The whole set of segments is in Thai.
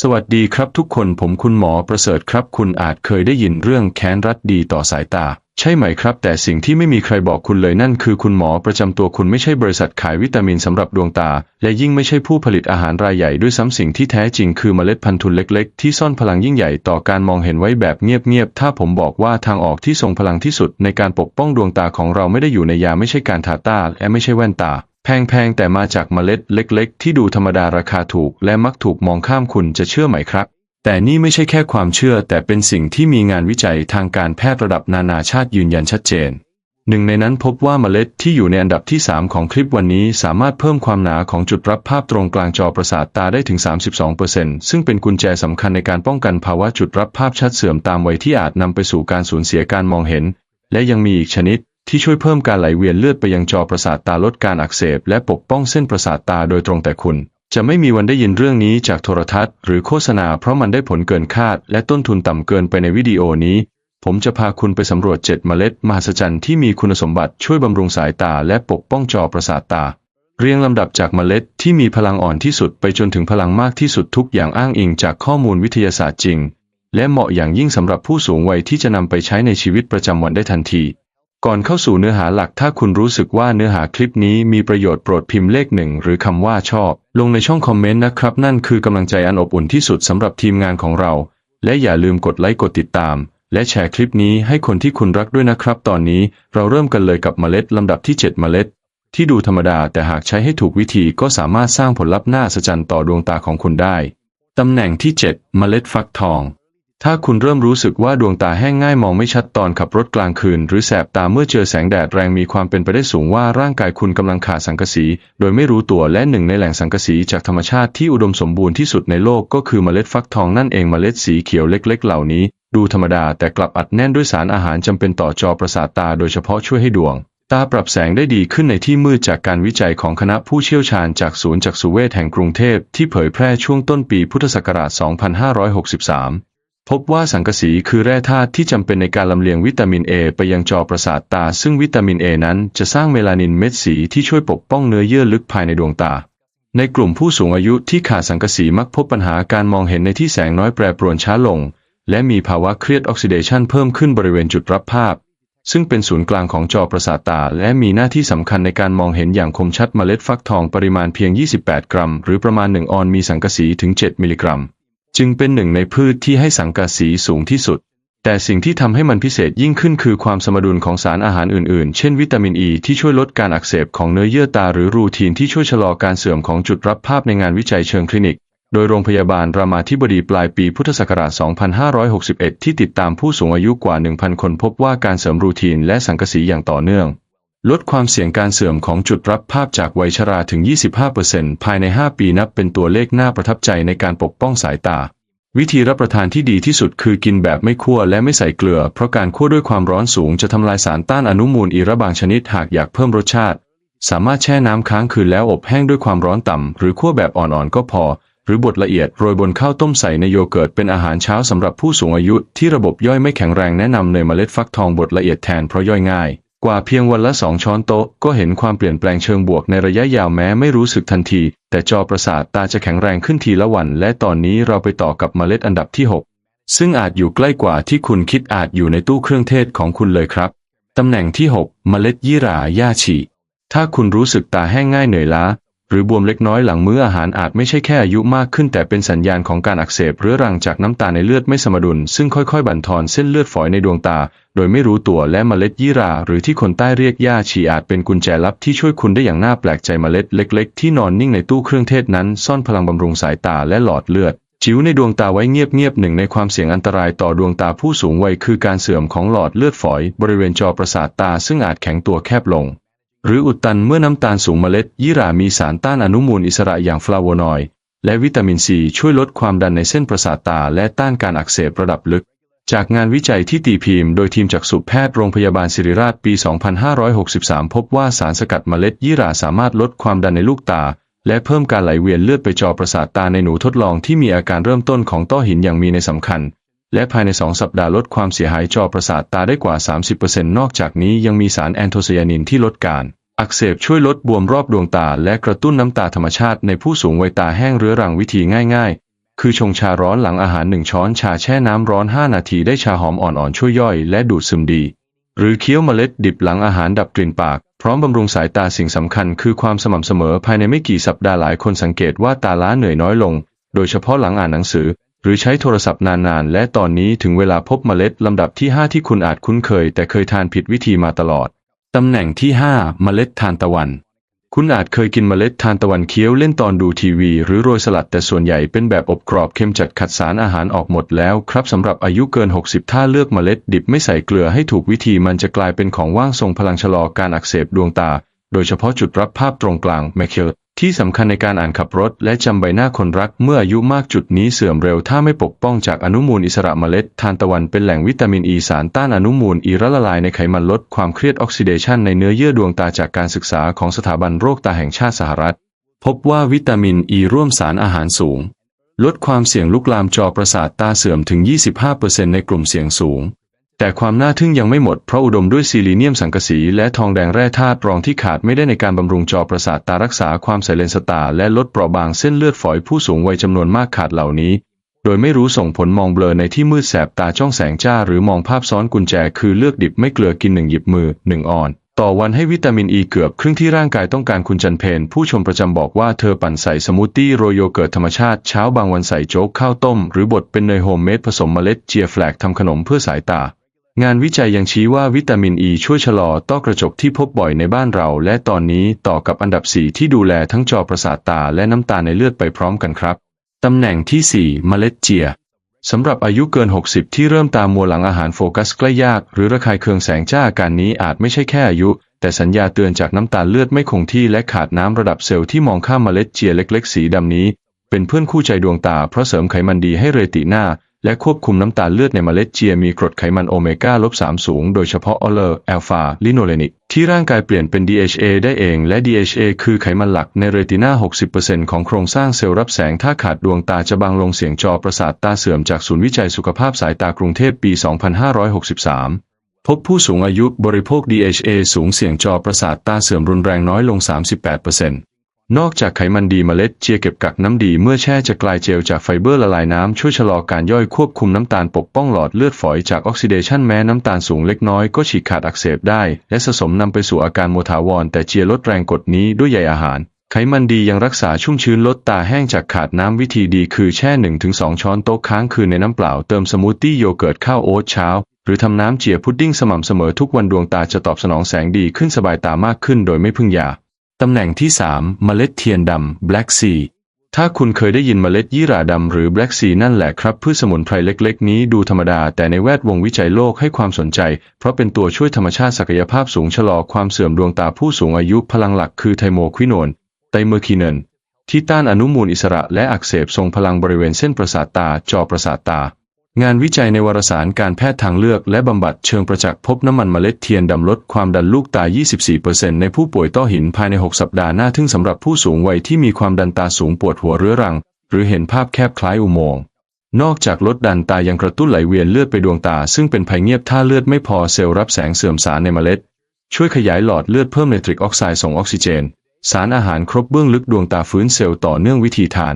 สวัสดีครับทุกคนผมคุณหมอประเสริฐครับคุณอาจเคยได้ยินเรื่องแค้นรัดดีต่อสายตา ใช่ไหมครับ แต่สิ่งที่ไม่มีใครบอกคุณเลยนั่นคือคุณหมอประจำตัวคุณไม่ใช่บริษัทขายวิตามินสำหรับดวงตา และยิ่งไม่ใช่ผู้ผลิตอาหารรายใหญ่ด้วยซ้ำสิ่งที่แท้จริงคือเมล็ดพันธุ์ทุนเล็กๆ ที่ซ่อนพลังยิ่งใหญ่ต่อการมองเห็นไว้แบบเงียบๆ ถ้าผมบอกว่าทางออกที่ทรงพลังที่สุดในการปกป้องดวงตาของเราไม่ได้อยู่ในยาไม่ใช่การทาตาและไม่ใช่แว่นตาแพงๆแต่มาจากเมล็ดเล็ก ๆ ที่ดูธรรมดาราคาถูก และมักถูกมองข้ามคุณจะเชื่อไหมครับ แต่นี่ไม่ใช่แค่ความเชื่อ แต่เป็นสิ่งที่มีงานวิจัยทางการแพทย์ระดับนานาชาติยืนยันชัดเจน หนึ่งในนั้นพบว่าเมล็ดที่อยู่ในอันดับที่ 3 ของคลิปวันนี้สามารถเพิ่มความหนาของจุดรับภาพตรงกลางจอประสาทตาได้ถึง 32%ซึ่งเป็นกุญแจสำคัญในการป้องกันภาวะจุดรับภาพชัดเสื่อมตามวัยที่อาจนำไปสู่การสูญเสียการมองเห็น และยังมีอีกชนิดที่ช่วยเพิ่มการไหลเวียนเลือดไปยังจอประสาทตาลดการอักเสบ และปกป้องเส้นประสาทตาโดยตรงแต่คุณ จะไม่มีวันได้ยินเรื่องนี้จากโทรทัศน์หรือโฆษณาเพราะมันได้ผลเกินคาด และต้นทุนต่ำเกินไปในวิดีโอนี้ ผมจะพาคุณไปสำรวจ 7 เมล็ดมหัศจรรย์ที่มีคุณสมบัติช่วยบำรุงสายตาและปกป้องจอประสาทตา เรียงลำดับจากเมล็ดที่มีพลังอ่อนที่สุดไปจนถึงพลังมากที่สุดทุกอย่างอ้างอิงจากข้อมูลวิทยาศาสตร์จริง และเหมาะอย่างยิ่งสำหรับผู้สูงวัยที่จะนำไปใช้ในชีวิตประจำวันได้ทันที ก่อนเข้าสู่เนื้อหาหลักถ้าคุณรู้สึกว่าเนื้อหาคลิปนี้มีประโยชน์โปรดพิมพ์เลขหนึ่งหรือคำว่าชอบ ลงในช่องคอมเมนต์นะครับ นั่นคือกำลังใจอันอบอุ่นที่สุดสำหรับทีมงานของเรา และอย่าลืมกดไลค์กดติดตาม และแชร์คลิปนี้ให้คนที่คุณรักด้วยนะครับ ตอนนี้เราเริ่มกันเลยกับเมล็ดลำดับที่ 7 เมล็ด ที่ดูธรรมดาแต่หากใช้ให้ถูกวิธีก็สามารถสร้างผลลัพธ์น่าสะใจต่อดวงตาของคุณได้ตำแหน่งที่ 7 เมล็ดฟักทอง ถ้าคุณเริ่มรู้สึกว่าดวงตาแห้งง่ายมองไม่ชัดตอนขับรถกลางคืน หรือแสบตาเมื่อเจอแสงแดดแรงมีความเป็นไปได้สูงว่าร่างกายคุณกำลังขาดสังกะสี โดยไม่รู้ตัวและหนึ่งในแหล่งสังกะสีจากธรรมชาติที่อุดมสมบูรณ์ที่สุดในโลกก็คือเมล็ดฟักทองนั่นเองเมล็ดสีเขียวเล็ก ๆ เหล่านี้ ดูธรรมดาแต่กลับอัดแน่นด้วยสารอาหารจำเป็นต่อจอประสาทตาโดยเฉพาะช่วยให้ดวงตาปรับแสงได้ดีขึ้นในที่มืดจากการวิจัยของคณะผู้เชี่ยวชาญจากศูนย์จักษุเวชแห่งกรุงเทพที่เผยแพร่ช่วงต้นปีพุทธศักราช 2563 พบว่าสังกะสีคือแร่ธาตุที่จำเป็นในการลำเลียงวิตามินเอไปยังจอประสาทตา ซึ่งวิตามินเอนั้นจะสร้างเมลานินเม็ดสีที่ช่วยปกป้องเนื้อเยื่อลึกภายในดวงตา ในกลุ่มผู้สูงอายุที่ขาดสังกะสีมักพบปัญหาการมองเห็นในที่แสงน้อยแปรปรวนช้าลง และมีภาวะเครียดออกซิเดชันเพิ่มขึ้นบริเวณจุดรับภาพ ซึ่งเป็นศูนย์กลางของจอประสาทตา และมีหน้าที่สำคัญในการมองเห็นอย่างคมชัดเมล็ดฟักทองปริมาณเพียง 28 กรัม หรือประมาณ1ออนมีสังกะสีถึง 7 มิลลิกรัม จึงเป็นหนึ่งในพืชที่ให้สังกะสีสูงที่สุด แต่สิ่งที่ทำให้มันพิเศษยิ่งขึ้นคือความสมดุลของสารอาหารอื่นๆ เช่นวิตามินอ e ีที่ช่วยลดการอักเสบของเนื้อเยื่อตาหรือรูทีนที่ช่วยชะลอการเสื่อมของจุดรับภาพในงานวิจัยเชิงคลินิก โดยโรงพยาบาลรามาธิบดีปลายปีพุทธศักราช 2561 ที่ติดตามผู้สูงอายุกว่า 1,000 คนพบว่าการเสริมรูทีนและสังกะสีอย่างต่อเนื่อง ลดความเสี่ยงการเสื่อมของจุดรับภาพจากวัยชราถึง 25%ภายใน 5 ปีนับเป็นตัวเลขน่าประทับใจในการปกป้องสายตา วิธีรับประทานที่ดีที่สุดคือกินแบบไม่คั่วและไม่ใส่เกลือ เพราะการคั่วด้วยความร้อนสูงจะทำลายสารต้านอนุมูลอิระบางชนิดหากอยากเพิ่มรสชาติ สามารถแช่น้ำค้างคืนแล้วอบแห้งด้วยความร้อนต่ำ หรือคั่วแบบอ่อนๆก็พอ หรือบดละเอียดโรยบนข้าวต้มใส่ในโยเกิร์ตเป็นอาหารเช้าสำหรับผู้สูงอายุที่ระบบย่อยไม่แข็งแรงแนะนำเนยเมล็ดฟักทองบดละเอียดแทนเพราะย่อยง่าย กว่าเพียงวันละสองช้อนโต๊ะก็เห็นความเปลี่ยนแปลงเชิงบวกในระยะยาวแม้ไม่รู้สึกทันที แต่จอประสาทตาจะแข็งแรงขึ้นทีละวัน และตอนนี้เราไปต่อกับเมล็ดอันดับที่ 6 ซึ่งอาจอยู่ใกล้กว่าที่คุณคิดอาจอยู่ในตู้เครื่องเทศของคุณเลยครับ ตำแหน่งที่ 6 เมล็ดยี่หร่าย่าฉีถ้าคุณรู้สึกตาแห้งง่ายเหนื่อยล้า หรือบวมเล็กน้อยหลังมื้ออาหารอาจไม่ใช่แค่อายุมากขึ้น แต่เป็นสัญญาณของการอักเสบเรื้อรังจากน้ำตาในเลือดไม่สมดุล ซึ่งค่อยๆ บั่นทอนเส้นเลือดฝอยในดวงตา โดยไม่รู้ตัวและเมล็ดยี่รา หรือที่คนใต้เรียกย่าฉีอาจเป็นกุญแจลับที่ช่วยคุณได้อย่างน่าแปลกใจเมล็ดเล็ก ๆ ที่นอนนิ่งในตู้เครื่องเทศนั้นซ่อนพลังบำรุงสายตาและหลอดเลือดจิ๋วในดวงตาไว้เงียบๆหนึ่งในความเสี่ยงอันตรายต่อดวงตาผู้สูงวัยคือการเสื่อมของหลอดเลือดฝอย บริเวณจอประสาทตาซึ่งอาจแข็งตัวแคบลง หรืออุดตันเมื่อน้ำตาลสูงเมล็ดยี่หร่ามีสารต้านอนุมูลอิสระอย่างฟลาโวนอยด์และวิตามินซีช่วยลดความดันในเส้นประสาทตาและต้านการอักเสบระดับลึก จากงานวิจัยที่ตีพิมพ์โดยทีมจักษุแพทย์โรงพยาบาลศิริราชปี 2563 พบว่าสารสกัดเมล็ดยี่หร่าสามารถลดความดันในลูกตา และเพิ่มการไหลเวียนเลือดไปจอประสาทตาในหนูทดลองที่มีอาการเริ่มต้นของต้อหินอย่างมีในสำคัญ และภายใน 2 สัปดาห์ลดความเสียหายจอประสาทตาได้กว่า 30%นอกจากนี้ยังมีสารแอนโทไซยานินที่ลดการ อักเสบช่วยลดบวมรอบดวงตา และกระตุ้นน้ำตาธรรมชาติในผู้สูงวัยตาแห้งเรื้อรังวิธีง่าย ๆ คือชงชาร้อนหลังอาหารหนึ่งช้อนชาแช่น้ำร้อน 5 นาทีได้ชาหอมอ่อนๆช่วยย่อยและดูดซึมดี หรือเคี้ยวเมล็ดดิบหลังอาหารดับกลิ่นปากพร้อมบำรุงสายตาสิ่งสำคัญคือความสม่ำเสมอภายในไม่กี่สัปดาห์หลายคนสังเกตว่าตาล้าเหนื่อยน้อยลง โดยเฉพาะหลังอ่านหนังสือ หรือใช้โทรศัพท์นานๆ และตอนนี้ถึงเวลาพบเมล็ดลำดับที่ 5 ที่คุณอาจคุ้นเคย แต่เคยทานผิดวิธีมาตลอด ตำแหน่งที่ 5 เมล็ดทานตะวัน คุณอาจเคยกินเมล็ดทานตะวันเคี้ยวเล่นตอนดูทีวี หรือโรยสลัดแต่ส่วนใหญ่เป็นแบบอบกรอบเค็มจัดขัดสารอาหารออกหมดแล้วครับสำหรับอายุเกิน 60 ถ้าเลือกเมล็ดดิบไม่ใส่เกลือให้ถูกวิธีมันจะกลายเป็นของว่างทรงพลังชะลอการอักเสบดวงตา โดยเฉพาะจุดรับภาพตรงกลางแมคเคล ที่สำคัญในการอ่านขับรถและจำใบหน้าคนรักเมื่ออายุมากจุดนี้เสื่อมเร็วถ้าไม่ปกป้องจากอนุมูลอิสระเมล็ดทานตะวันเป็นแหล่งวิตามินอ e ีสารต้านอนุมูลอีละละลายในไขมันลดความเครียดออกซิเดชันในเนื้อเยื่อดวงตาจากการศึกษาของสถาบันโรคตาแห่งชาติสหรัฐ พบว่าวิตามินอ e ีร่วมสารอาหารสูง ลดความเสี่ยงลุกลามจอประสาทตาเสื่อมถึง 25%ในกลุ่มเสี่ยงสูง แต่ความน่าทึ่งยังไม่หมดเพราะอุดมด้วยซีลีเนียมสังกะสีและทองแดงแร่ธาตุรองที่ขาดไม่ได้ในการบำรุงจอประสาทตารักษาความใสเลนสตาและลดเปราะบางเส้นเลือดฝอยผู้สูงวัยจำนวนมากขาดเหล่านี้ โดยไม่รู้ส่งผลมองเบลอในที่มืดแสบตาจ้องแสงจ้าหรือมองภาพซ้อนกุญแจคือเลือกดิบไม่เกลือกินหนึ่งหยิบมือหนึ่งออน ต่อวันให้วิตามินอ e ีเกือบครึ่งที่ร่างกายต้องการคุณจันเพนผู้ชมประจำบอกว่าเธอปั่นใส่สมูทตี้โรยโยเกิร์ตธรรมชาติเช้าบางวันใส่โจ๊กข้าวต้ม หรือบดเป็นเนยโฮมเมดผสมเมล็ดเจียแฟลกทำขนมเพื่อสายตา งานวิจัยยังชี้ว่าวิตามินอ e ีช่วยชะลอต้อกระจกที่พบบ่อยในบ้านเรา และตอนนี้ต่อกับอันดับ 4 ที่ดูแลทั้งจอประสาทตาและน้ำตาในเลือดไปพร้อมกันครับ ตำแหน่งที่ 4 เมล็ดเจียสำหรับอายุเกิน 60 ที่เริ่มตามมัวหลังอาหารโฟกัสใกล้ยาก หรือระคายเคืองแสงจ้าอาการนี้อาจไม่ใช่แค่อายุ แต่สัญญาเตือนจากน้ำตาลเลือดไม่คงที่และขาดน้ำระดับเซลล์ที่มองข้ามเมล็ดเจียเล็ก ๆ สีดำนี้ เป็นเพื่อนคู่ใจดวงตาเพราะเสริมไขมันดีให้เรตินา และควบคุมน้ำตาลเลือดในเมล็ดเจียมีกรดไขมันโอเมก้าลบ3สูง โดยเฉพาะออเลอร์แอลฟาลิโนเลนิก ที่ร่างกายเปลี่ยนเป็น DHA ได้เอง และ DHA คือไขมันหลักในเรตินา60%ของโครงสร้างเซลล์รับแสง ถ้าขาดดวงตาจะบางลงเสียงจอประสาทตาเสื่อมจากศูนย์วิจัยสุขภาพสายตากรุงเทพปี 2563พบผู้สูงอายุบริโภค DHA สูงเสี่ยงจอประสาทตาเสื่อมรุนแรงน้อยลง 38% นอกจากไขมันดีเมล็ดเจียเก็บกักน้ำดีเมื่อแช่จะกลายเจลจากไฟเบอร์ละลายน้ำช่วยชะลอการย่อยควบคุมน้ำตาลปกป้องหลอดเลือดฝอยจากออกซิเดชันแม้น้ำตาลสูงเล็กน้อยก็ฉีกขาดอักเสบได้ และสะสมนำไปสู่อาการโมทาวร แต่เจียลดแรงกดนี้ด้วยใยอาหาร ไขมันดียังรักษาชุ่มชื้นลดตาแห้งจากขาดน้ำวิธีดีคือแช่ 1-2 ช้อนโต๊ะค้างคืนในน้ำเปล่าเติมสมูทตี้โยเกิร์ตข้าวโอ๊ตเช้าหรือทำน้ำเจียพุดดิ้งสม่ำเสมอทุกวันดวงตาจะตอบสนองแสงดีขึ้นสบายตามากขึ้นโดยไม่พึ่งยา ตำแหน่งที่ 3 เมล็ดเทียนดำ Black Sea ถ้าคุณเคยได้ยินเมล็ดยี่หร่าดำหรือ Black Sea นั่นแหละครับพืชสมุนไพรเล็กๆ นี้ดูธรรมดา แต่ในแวดวงวิจัยโลกให้ความสนใจ เพราะเป็นตัวช่วยธรรมชาติศักยภาพสูงชะลอความเสื่อมดวงตาผู้สูงอายุพลังหลักคือไทโมควิโนนไตเมอร์คีเนนที่ต้านอนุมูลอิสระและอักเสบทรงพลังบริเวณเส้นประสาทตาจอประสาทตา งานวิจัยในวารสารการแพทย์ทางเลือกและบำบัดเชิงประจักษ์พบน้ำมันเมล็ดเทียนดำลดความดันลูกตา 24%ในผู้ป่วยต้อหินภายใน 6 สัปดาห์หน้าทึ่งสำหรับผู้สูงวัยที่มีความดันตาสูงปวดหัวเรื้อรัง หรือเห็นภาพแคบคล้ายอุโมงค์ นอกจากลดดันตายังกระตุ้นไหลเวียนเลือดไปดวงตา ซึ่งเป็นภัยเงียบถ้าเลือดไม่พอเซลล์รับแสงเสื่อมสารในเมล็ด ช่วยขยายหลอดเลือดเพิ่มไนตริกออกไซด์ส่งออกซิเจน สารอาหารครบเบื้องลึกดวงตาฟื้นเซลล์ต่อเนื่องวิธีทาน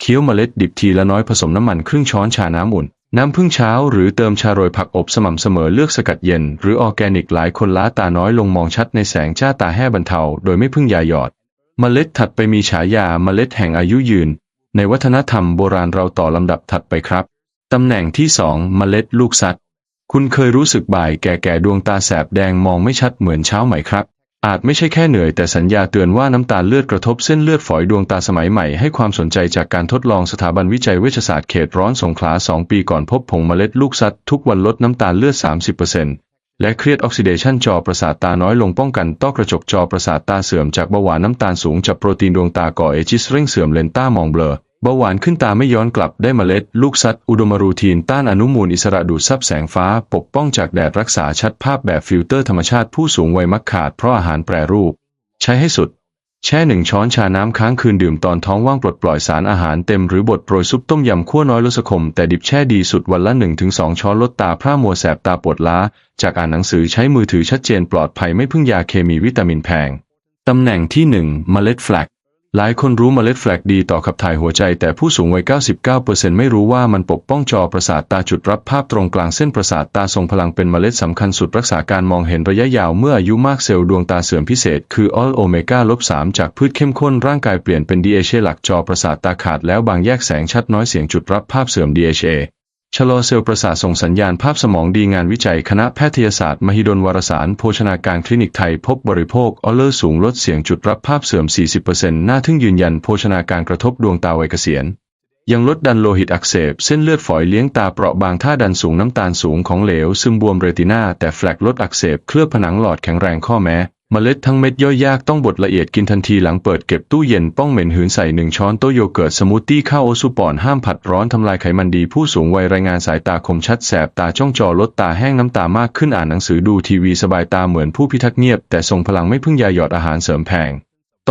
เคี้ยวเมล็ดดิบทีละน้อยผสมน้ำมันครึ่งช้อนชาน้ำอุ่น น้ำพึ่งเช้าหรือเติมชาโรยผักอบสม่ำเสมอเลือกสกัดเย็น หรือออร์แกนิกหลายคนล้าตาน้อยลงมองชัดในแสงจ้าตาแห้บรรเทาโดยไม่พึ่งยาหยอดเมล็ดถัดไปมีฉายาเมล็ดแห่งอายุยืน ในวัฒนธรรมโบราณเราต่อลำดับถัดไปครับ ตำแหน่งที่2เมล็ดลูกซัดคุณเคยรู้สึกบ่ายแก่ๆดวงตาแสบแดงมองไม่ชัดเหมือนเช้าไหมครับ อาจไม่ใช่แค่เหนื่อยแต่สัญญาเตือนว่าน้ำตาลเลือดกระทบเส้นเลือดฝอยดวงตาสมัยใหม่ให้ความสนใจจากการทดลองสถาบันวิจัยเวชศาสตร์เขตร้อนสงขลา 2 ปีก่อนพบผงเมล็ดลูกซัดทุกวันลดน้ำตาลเลือด 30%และเครียดออกซิเดชันจอประสาทตาน้อยลงป้องกันต้อกระจกจอประสาทตาเสื่อมจากเบาหวานน้ำตาลสูงจากโปรตีนดวงตาก่อเอจิสเร่งเสื่อมเลนต้ามองเบลอ เบาหวานขึ้นตาไม่ย้อนกลับได้เมล็ด ลูกซัดอุดมรูทีน ต้านอนุมูลอิสระดูดซับแสงฟ้า ปกป้องจากแดดรักษาชัดภาพแบบฟิลเตอร์ธรรมชาติผู้สูงวัยมักขาดเพราะอาหารแปรรูป ใช้ให้สุด แช่หนึ่งช้อนชาน้ำค้างคืนดื่มตอนท้องว่างปลดปล่อยสารอาหารเต็มหรือบดโปรยซุปต้มยำขั้วน้อยลดสะคมแต่ดิบแช่ดีสุดวันละ 1-2 ช้อนลดตาพร่ามัวแสบตาปวดล้า จากอ่านหนังสือใช้มือถือชัดเจนปลอดภัยไม่พึ่งยาเคมีวิตามินแพงตำแหน่งที่ 1 เมล็ดแฟลก หลายคนรู้เมล็ดแฟลกดีต่อขับถ่ายหัวใจ แต่ผู้สูงวัย 99%ไม่รู้ว่ามันปกป้องจอประสาทตาจุดรับภาพตรงกลางเส้นประสาทตาทรงพลังเป็นเมล็ดสำคัญสุดรักษาการมองเห็นระยะยาวเมื่ออายุมากเซลล์ดวงตาเสื่อมพิเศษ คือออลโอเมก้าลบ3จากพืชเข้มข้นร่างกายเปลี่ยนเป็น DHA หลักจอประสาทตาขาดแล้วบางแยกแสงชัดน้อยเสียงจุดรับภาพเสื่อม DHA ชะลอเซลล์ประสาทส่งสัญญาณภาพสมองดีงานวิจัยคณะแพทยศาสตร์มหิดลวารสาร โภชนาการคลินิกไทยพบบริโภคออลเลอร์สูงลดเสียงจุดรับภาพเสื่อม 40%น่าทึ่งยืนยันโภชนาการกระทบดวงตาวัยเกษียณ ยังลดดันโลหิตอักเสบ เส้นเลือดฝอยเลี้ยงตาเปราะบางท่าดันสูงน้ำตาลสูงของเหลว ซึมบวมเรตินาแต่แฟลกลดอักเสบ เคลือบผนังหลอดแข็งแรงข้อแม้ เมล็ดทั้งเม็ดย่อยยากต้องบดละเอียดกินทันทีหลังเปิดเก็บตู้เย็นป้องเหม็นหืนใส่หนึ่งช้อนโต๊ะโยเกิร์ตสมูทตี้ข้าวโอซูปอนห้ามผัดร้อนทำลายไขมันดีผู้สูงวัยรายงานสายตาคมชัดแสบตาจ้องจอลดตาแห้งน้ำตามากขึ้นอ่านหนังสือดูทีวีสบายตาเหมือนผู้พิทักษ์เงียบ แต่ทรงพลังไม่พึ่งยาหยอดอาหารเสริมแพง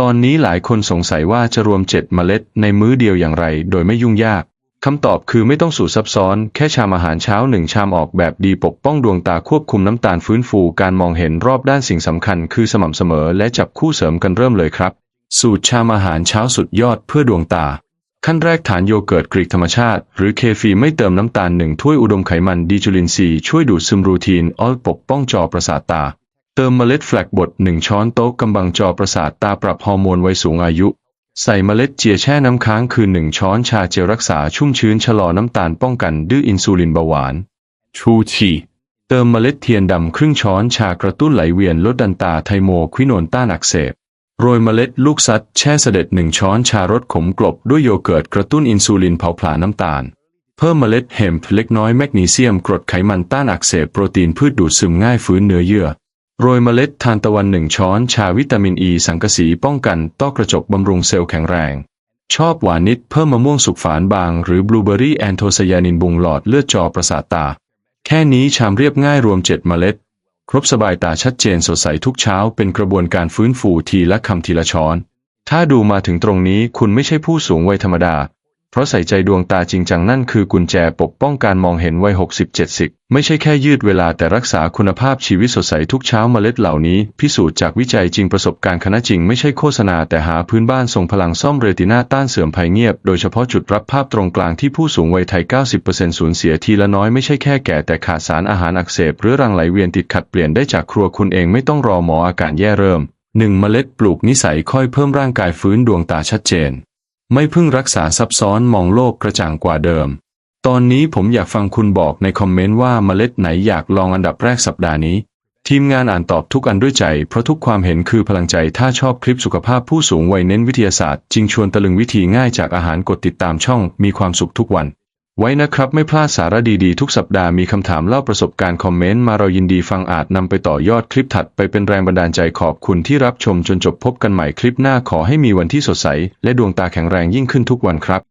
ตอนนี้หลายคนสงสัยว่าจะรวมเจ็ดเมล็ดในมื้อเดียวอย่างไร โดยไม่ยุ่งยาก คำตอบคือไม่ต้องสูตรซับซ้อน แค่ชามอาหารเช้าหนึ่งชามออกแบบดีปกป้องดวงตาควบคุมน้ำตาลฟื้นฟูการมองเห็นรอบด้านสิ่งสำคัญคือสม่ำเสมอและจับคู่เสริมกันเริ่มเลยครับ สูตรชามอาหารเช้าสุดยอดเพื่อดวงตา ขั้นแรกฐานโยเกิร์ตกรีกธรรมชาติ หรือเคฟีไม่เติมน้ำตาลหนึ่งถ้วยอุดมไขมันดีจุลินทรีช่วยดูดซึมรูทีนออลปกป้องจอประสาทตา เติมเมล็ดแฟลกบดหนึ่งช้อนโต๊ะกำบังจอประสาทตาปรับฮอร์โมนวัยสูงอายุ ใส่เมล็ดเจียแช่น้ำค้างคือหนึ่งช้อนชาเจลรักษาชุ่มชื้นชะลอน้ำตาลป้องกันดื้ออินซูลินเบาหวาน ชูชีเติมเมล็ดเทียนดำครึ่งช้อนชากระตุ้นไหลเวียนลดดันตาไทโมควิโนนต้านอักเสบ โรยเมล็ดลูกซัดแช่เสด็จหนึ่งช้อนชารสขมกลบด้วยโยเกิร์ตกระตุ้นอินซูลินเผาผลาญน้ำตาล เพิ่มเมล็ดเฮมเล็กน้อยแมกนีเซียมกรดไขมันต้านอักเสบโปรตีนพืชดูดซึมง่ายฟื้นเนื้อเยื่อ โรยเมล็ดทานตะวันหนึ่งช้อนชาวิตามินอ e ีสังกะสีป้องกันต้อกระจกบำรุงเซลล์แข็งแรง ชอบหวานนิดเพิ่มมะม่วงสุกฝานบาง หรือบลูเบอรี่แอนโทไซยานินบุงหลอดเลือดจอประสาทตา แค่นี้ชามเรียบง่ายรวมเจ็ดเมล็ด ครบสบายตาชัดเจนสดใสทุกเช้าเป็นกระบวนการฟื้นฟูทีละคำทีละช้อน ถ้าดูมาถึงตรงนี้คุณไม่ใช่ผู้สูงวัยธรรมดา เพราะใส่ใจดวงตาจริงจังนั่นคือกุญแจปกป้องการมองเห็นวัย 60-70 ไม่ใช่แค่ยืดเวลาแต่รักษาคุณภาพชีวิตสดใสทุกเช้าเมล็ดเหล่านี้ พิสูจน์จากวิจัยจริงประสบการณ์คณะจริงไม่ใช่โฆษณาแต่หาพื้นบ้านส่งพลังซ่อมเรติน่าต้านเสื่อมภัยเงียบ โดยเฉพาะจุดรับภาพตรงกลางที่ผู้สูงวัยไทย 90%สูญเสียทีละน้อยไม่ใช่แค่แก่แต่ขาดสารอาหารอักเสบเรื้อรังไหลเวียนติดขัดเปลี่ยนได้จากครัวคุณเองไม่ต้องรอหมออาการแย่เริ่มหนึ่งเมล็ดปลูกนิสัยค่อยเพิ่มร่างกายฟื้นดวงตาชัดเจน ไม่พึ่งรักษาซับซ้อนมองโลกกระจ่างกว่าเดิม ตอนนี้ผมอยากฟังคุณบอกในคอมเมนต์ว่าเมล็ดไหนอยากลองอันดับแรกสัปดาห์นี้ ทีมงานอ่านตอบทุกอันด้วยใจ เพราะทุกความเห็นคือพลังใจถ้าชอบคลิปสุขภาพผู้สูงวัยเน้นวิทยาศาสตร์จริงชวนตะลึงวิธีง่ายจากอาหารกดติดตามช่องมีความสุขทุกวัน ไว้นะครับไม่พลาดสาระดีๆ ทุกสัปดาห์มีคำถามเล่าประสบการณ์คอมเมนต์มาเรายินดีฟังอาจนำไปต่อยอดคลิปถัดไปเป็นแรงบันดาลใจขอบคุณที่รับชมจนจบพบกันใหม่คลิปหน้าขอให้มีวันที่สดใส และดวงตาแข็งแรงยิ่งขึ้นทุกวันครับ